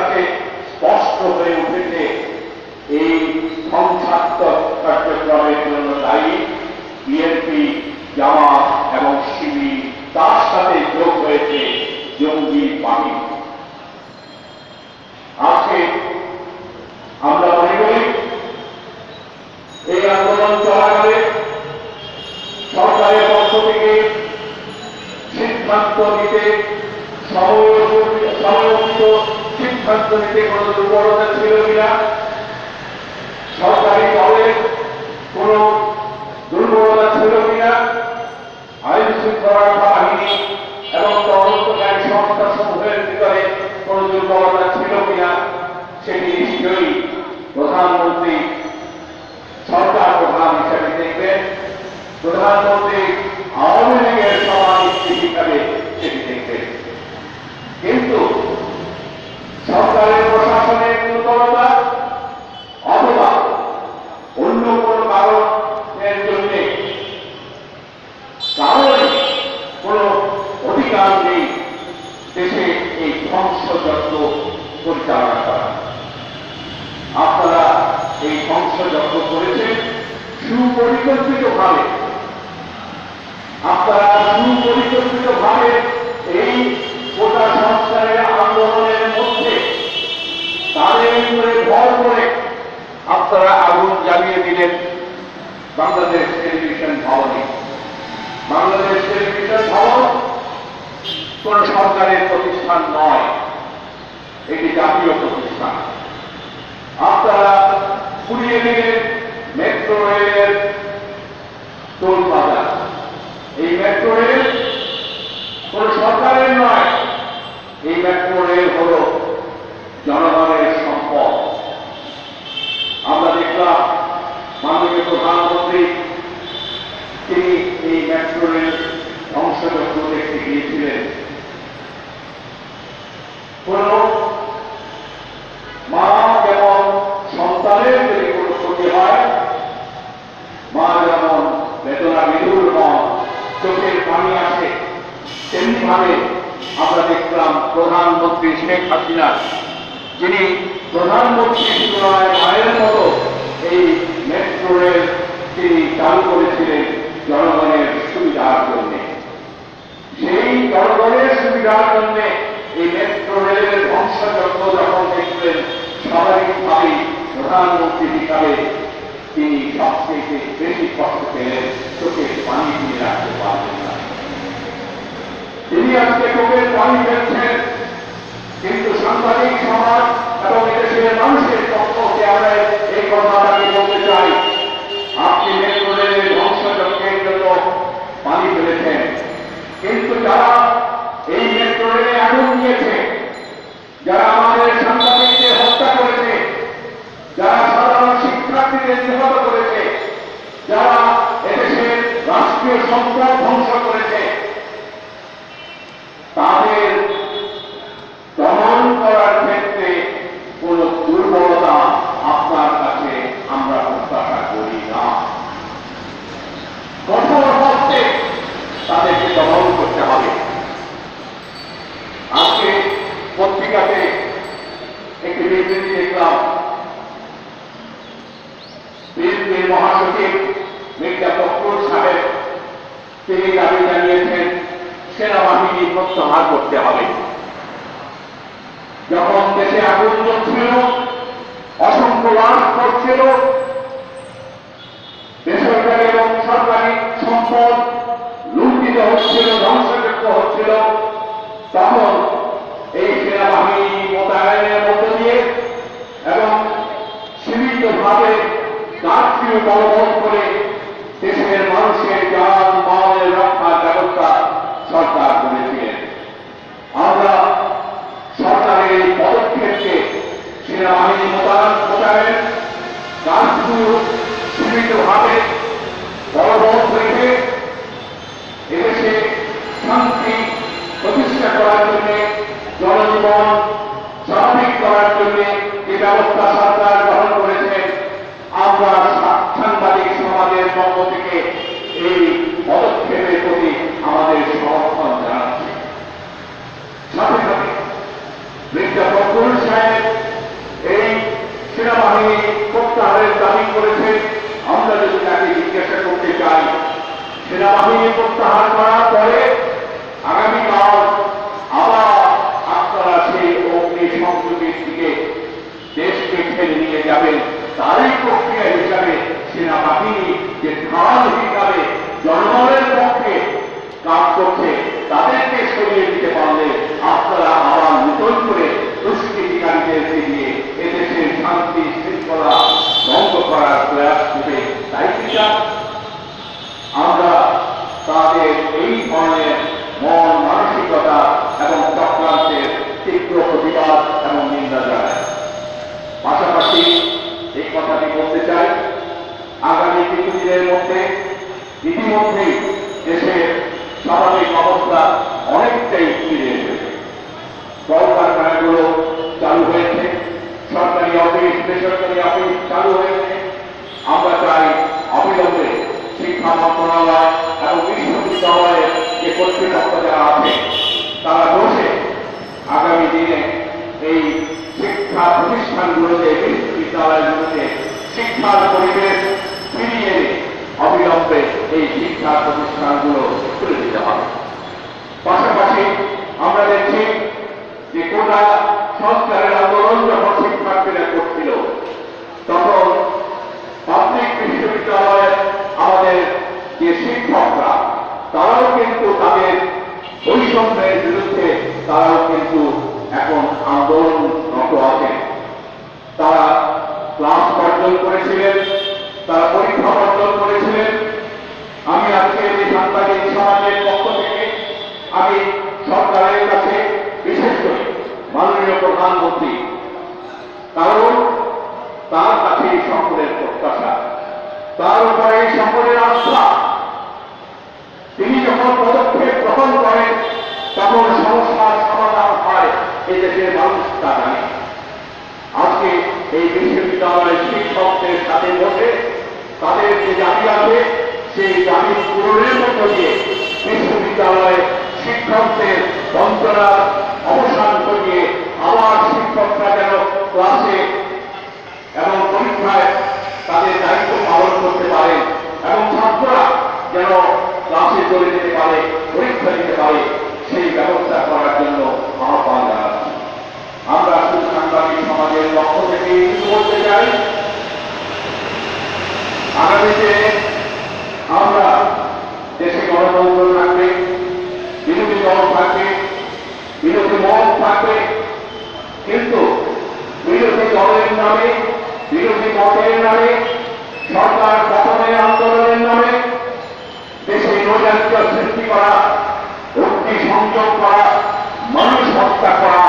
কাছে স্পষ্ট হয়ে উঠেছে এই ধ্বংসাত্মক কার্যক্রমের জন্য দায়ী বিএনপি জামাত এবং শিবির, তার সাথে যোগ হয়েছে জঙ্গি বাহিনী। আজকে আমরা মনে করি এই আন্দোলন চলাকালে সরকারের পক্ষ থেকে সিদ্ধান্ত নিতে সময়োচিত সিদ্ধান্ত নিতে কোন দুর্বলতা ছিল কিনা? সরকারি দলের কোন দুর্বলতা ছিল কিনা? আইন শৃঙ্খলা বাহিনী এবং তদন্তকারী সংস্থা সমূহের ভিতরে কোন দুর্বলতা ছিল কিনা, সেটি নিশ্চয়ই প্রধানমন্ত্রী, সরকার প্রধান হিসেবে দেখবেন। প্রধানমন্ত্রী আওয়ামী লীগের সভানেত্রী হিসাবে সেটি দেখবেন কিন্তু সরকারের প্রশাসনের দুর্বলতা অথবা অন্য কোন কারণের জন্য কারণে কোন অধিকার নেই দেশে এই ধ্বংসযজ্ঞ পরিচালনা করা। আপনারা এই ধ্বংসযজ্ঞ করেছেন সুপরিকল্পিত ভাবে আপনারা সুপরিকল্পিত ভাবে এই গোটা সংস্কারের আন্দোলনের মধ্যে তাদের উপরে ভর করে আপনারা আগুন জ্বালিয়ে দিলেন বাংলাদেশ টেলিভিশন ভবনে। বাংলাদেশ টেলিভিশন ভবন কোন সরকারের প্রতিষ্ঠান নয়। এটি জাতীয় প্রতিষ্ঠান। আপনারা পুড়িয়ে দিলেন মেট্রো রেলের টোল বাজার। এই মেট্রো রেল কোন সরকারের নয়। এই মেট্রো রেল হল জনগণের সম্পদ আমরা দেখলাম মাননীয় প্রধানমন্ত্রী তিনি এই মেট্রো রেল ধ্বংসযজ্ঞ দেখতে গিয়েছিলেন কোন মা যেমন সন্তানের যদি কোনো ক্ষতি হয় মা যেমন বেদনা বিধুর মন চোখের পানি আসে তেমনি ভাবে আমরা দেখলাম প্রধানমন্ত্রী শেখ হাসিনা, যিনি প্রধানমন্ত্রী তুলনায় মায়ের মতো এই মেট্রো রেল তিনি চালু করেছিলেন জনগণের সুবিধার জন্য। সেই জনগণের সুবিধার জন্য এই মেট্রো রেলের ধ্বংসযজ্ঞ যখন দেখলেন, স্বাভাবিকভাবেই প্রধানমন্ত্রী হিসাবে তিনি সবচেয়ে বেশি কষ্ট পেলেন চোখের পানি দিয়ে রাখতে পারলেন না। তিনি আজকে চোখের পানি ফেলছেন কিন্তু সাংবাদিক সমাজ এবং এদেশের মানুষের পক্ষকে আমরা এই কথাটাকে বলতে চাই আপনি মেট্রো রেলের ধ্বংসযজ্ঞের জন্য পানি ফেলেছেন কিন্তু যারা এই মেট্রো রেলে আগুন দিয়েছে যারা আমাদের সাংবাদিকদের হত্যা করেছে যারা সাধারণ শিক্ষার্থীদের নিহত করেছে যারা এদেশের রাষ্ট্রীয় সম্পদ ধ্বংস করেছে তাদের দমন করার ক্ষেত্রে কোন দুর্বলতা আপনার কাছে আমরা প্রত্যাশা করি না কঠোর হস্তে তাদেরকে দমন করতে হবে আজকে পত্রিকাতে একটি বিবৃতি দেখলাম বিএনপির মহাসচিব মির্জা ফখরুল সাহেব, তিনি দাবি জানিয়েছেন, সেনাবাহিনী প্রত্যাহার করতে হবে। যখন দেশে আগুন জ্বলছিল, অসংখ্য লাশ করছিল বেসরকারি এবং সরকারি সম্পদ লুণ্ঠিত হচ্ছিল ধ্বংসযজ্ঞ হচ্ছিল, তখন এই সেনাবাহিনী মোতায়েনের মধ্য দিয়ে এবং সীমিতভাবে কারফিউ বলবৎ করে দেশের মানুষের যান মালের রক্ষার ব্যবস্থা সরকার করেছিলেন। আমরা সরকারের এই পদক্ষেপকে সেনাবাহিনী মোতায়েন মোতায়েন সীমিত সীমিতভাবে বলবৎ রেখে এদেশে শান্তি প্রতিষ্ঠা করার জন্য জনজীবন স্বাভাবিক করার জন্য যে ব্যবস্থা সরকার গ্রহণ করেছে আমরা সা- সাংবাদিক সমাজের পক্ষ থেকে এই পদক্ষেপের প্রতি আমাদের সমর্থন জানাচ্ছি সাথে সাথে মির্জা ফখরুল সাহেব সেনাবাহিনী প্রত্যাহার করার পরে আগামীকাল আবার আপনারা সেই অগ্নি সংযোগের দিকে দেশকে ঠেলে নিয়ে যাবেন। তারই প্রক্রিয়া হিসাবে সেনাবাহিনী যে ঢাল হিসাবে জনগণের পক্ষে কাজ করছে তাদেরকে সরিয়ে দিতে পারলে আপনারা আবার নতুন করে দুষ্কৃতিকারীদেরকে দিয়ে এদেশের শান্তি শৃঙ্খলা ভঙ্গ করার প্রয়াস করবে তাই কি চান? আমরা তাদের এই ধরনের মন মানসিকতা এবং চক্রান্তের তীব্র প্রতিবাদ এবং নিন্দা জানাই পাশাপাশি এই কথাটি বলতে চাই আগামী কিছু দিনের মধ্যে ইতিমধ্যেই দেশের স্বাভাবিক অবস্থা অনেকটাই ফিরে এসেছে কলকারখানাগুলো চালু হয়েছে সরকারি অফিস বেসরকারি অফিস চালু হয়েছে আমরা চাই অবিলম্বে শিক্ষা মন্ত্রণালয় এবং বিশ্ববিদ্যালয়ের যে কর্তৃপক্ষ যারা আছে তারা বসে আগামী দিনে এই শিক্ষা প্রতিষ্ঠানগুলোতে বিশ্ববিদ্যালয়গুলোতে শিক্ষার পরিবেশ ফিরিয়ে অবিলম্বে এই শিক্ষা প্রতিষ্ঠানগুলো খুলে দিতে হবে পাশাপাশি আমরা দেখছি যে কোটা সংস্কারের আন্দোলন যখন শিক্ষার্থীরা করছিল তখন পাবলিক বিশ্ববিদ্যালয়ের আমাদের যে শিক্ষকরা তারাও কিন্তু তাদের বৈষম্যের বিরুদ্ধে তারাও কিন্তু এখন আন্দোলনরত আছেন তারা ক্লাস বর্জন করেছিলেন তারা পরীক্ষা বর্জন করেছিলেন আমি আজকে এই সাংবাদিক সমাজের পক্ষ থেকে আমি সরকারের কাছে বিশেষ করে মাননীয় প্রধানমন্ত্রী কারণ তার কাছে এই সকলের প্রত্যাশা তার উপরে এই সকলের আস্থা তিনি যখন পদক্ষেপ গ্রহণ করেন তখন সমস্যার সমাধান এই দেশের মানুষ তা জানে। আজকে এই বিশ্ববিদ্যালয়ের শিক্ষকদের সাথে বসে তাদের যে দাবি আছে, সেই দাবি পূরণের মধ্য দিয়ে বিশ্ববিদ্যালয়ে শিক্ষকদের বঞ্চনার অবসান করিয়ে আবার শিক্ষকরা যেন ক্লাসে এবং পরীক্ষায় তাদের দায়িত্ব পালন করতে পারে এবং ছাত্ররা যেন ক্লাসে চলে যেতে পারে পরীক্ষা দিতে পারে সেই ব্যবস্থা করার জন্য আহ্বান জানাচ্ছি আমরা শুধু সাংবাদিক সমাজের পক্ষ থেকে কিছু বলতে চাই আগামীতে আমরা দেশে গণতন্ত্র থাকবে বিরোধী দল থাকবে বিরোধী মত থাকবে কিন্তু বিরোধী দলের নামে বিরোধী মতের নামে সরকার গঠনের আন্দোলনের নামে দেশে নৈরাজ্য সৃষ্টি করা অগ্নি সংযোগ করা, মানুষ হত্যা করা,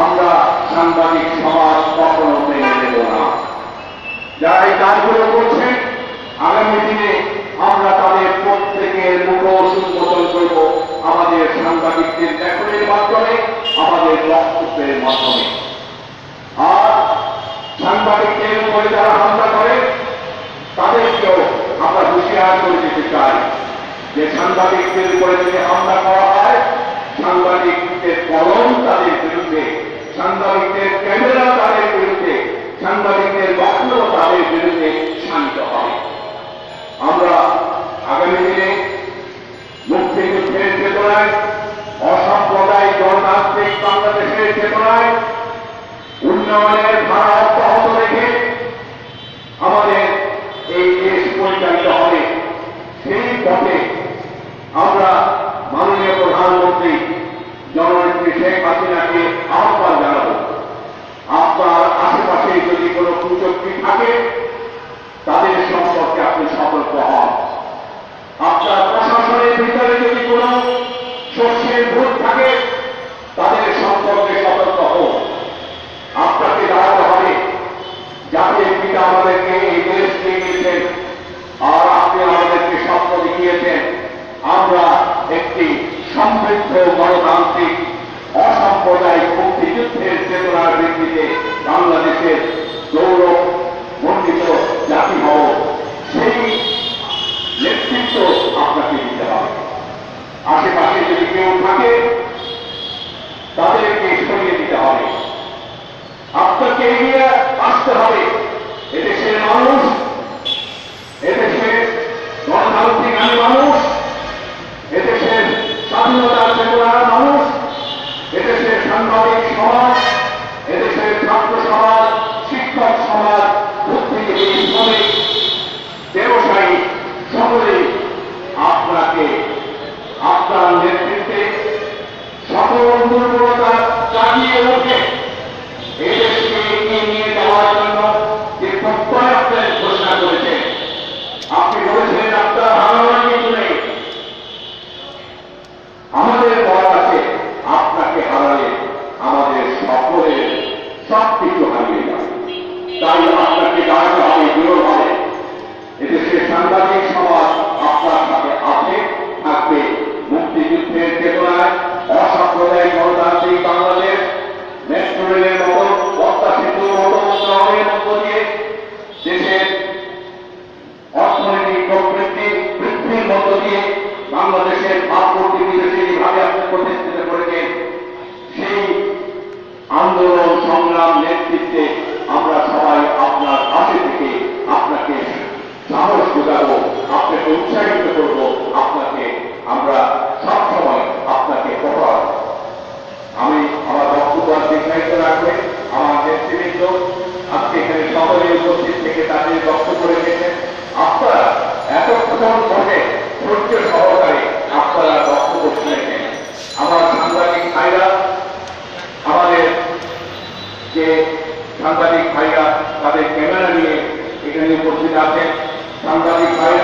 আমরা সাংবাদিক সমাজ কখনো মেনে নেব না। যারা এই কাজগুলো করছেন, আগামী দিনে আমরা তাদের প্রত্যেকের মুখোশ উন্মোচন করব আমাদের সাংবাদিকদের লেখনের মাধ্যমে, আমাদের বক্তব্যের মাধ্যমে। আর সাংবাদিকদের উপরে যারা হামলা করে, তাদেরকেও আমরা হুঁশিয়ার করে দিতে চাই। যে সাংবাদিকদের উপরে যদি হামলা করা হয়, সাংবাদিকদের কলম তাদের বিরুদ্ধে, সাংবাদিকদের ক্যামেরা তাদের বিরুদ্ধে, সাংবাদিকদের বক্তব্য তাদের বিরুদ্ধে শান্ত হবে। আমরা আগামী দিনে মুক্তিযুদ্ধের চেতনায়, অসাম্প্রদায়িক গণতান্ত্রিক বাংলাদেশের চেতনায় উন্নয়নের ধারা অব্যাহত রেখে আমাদের এই দেশ পরিচালিত হবে। সেই পথে আমরা মাননীয় প্রধানমন্ত্রী জননেত্রী শেখ হাসিনাকে আহ্বান জানাব। আপনার আশেপাশে যদি কোনো কুচক্রি থাকে তাদের সম্পর্কে আপনি সতর্ক হন আপনার প্রশাসনের ভিতরে যদি কোনো শস্যের ভোট থাকে তাদের সম্পর্কে সতর্ক হোক আপনাকে দাঁড়াতে হবে জাতির পিতা আমাদেরকে এই দেশ দিয়ে গিয়েছেন আর আপনি আমাদেরকে স্বপ্ন দেখিয়েছেন আমরা একটি সমৃদ্ধ গণতান্ত্রিক অসাম্প্রদায়িক মুক্তিযুদ্ধের চেতনার ভিত্তিতে বাংলাদেশের গৌরব মণ্ডিত জাতি হব সেই নেতৃত্ব আপনাকে দিতে হবে আশেপাশে যদি কেউ থাকে তাদেরকে সরিয়ে দিতে হবে আপনাকে এগিয়ে আসতে হবে এদেশের মানুষ এদেশের গণতান্ত্রিক আমি মানুষ সমাজ শিক্ষক সমাজ বুদ্ধিজীবী শ্রমিক ব্যবসায়ী সকলে আপনাকে আপনার নেতৃত্বে সকল দুর্বলতা কাটিয়ে উঠে এই দেশকে এগিয়ে নিয়ে যাওয়ার জন্য যে প্রত্যয় আপনার ঘোষণা করেছেন আপনি বলেছিলেন আপনার হারানোর কিছু নেই আমাদের বল আছে আপনাকে হারালে আমাদের সকলের সব কিছু হারিয়ে যাবে তাই আপনাকে দাঁড়াতে হবে দৃঢ়ভাবে এদেশের সাংবাদিক সমাজ আপনার সাথে আছে থাকবে মুক্তিযুদ্ধের চেতনায় অসাম্প্রদায়িক গণতান্ত্রিক বাংলাদেশ মেট্রো রেলের মতো পদ্মা সেতুর মতো উন্নয়নের মধ্য দিয়ে দেশের অর্থনৈতিক প্রবৃদ্ধি বৃদ্ধির মধ্য দিয়ে বাংলাদেশের ভাবমূর্তি বিদেশে যেভাবে আপনি প্রতিষ্ঠিত করেছেন, সেই আন্দোলন, সংগ্রাম, নেতৃত্বে আমরা সবাই আপনার পাশে থেকে আপনাকে সাহস যোগাবো, আপনাকে উৎসাহিত করব, আপনাকে আমরা সবসময় আপনাকে পড়াবো আমি আমার বক্তব্য আর দীর্ঘায়িত রাখবে আমার নেতৃবৃন্দ আজকে এখানে সকলে উপস্থিত থেকে তাদের বক্তব্য রেখেছেন আপনারা এতক্ষণ ধরে ধৈর্য সহকারে আপনারা বক্তব্য শুনেছেন আমার সাংবাদিক ভাইরা, আমাদের যে সাংবাদিক ভাইরা, তাদের ক্যামেরা নিয়ে এখানে উপস্থিত আছেন। সাংবাদিক ভাইরা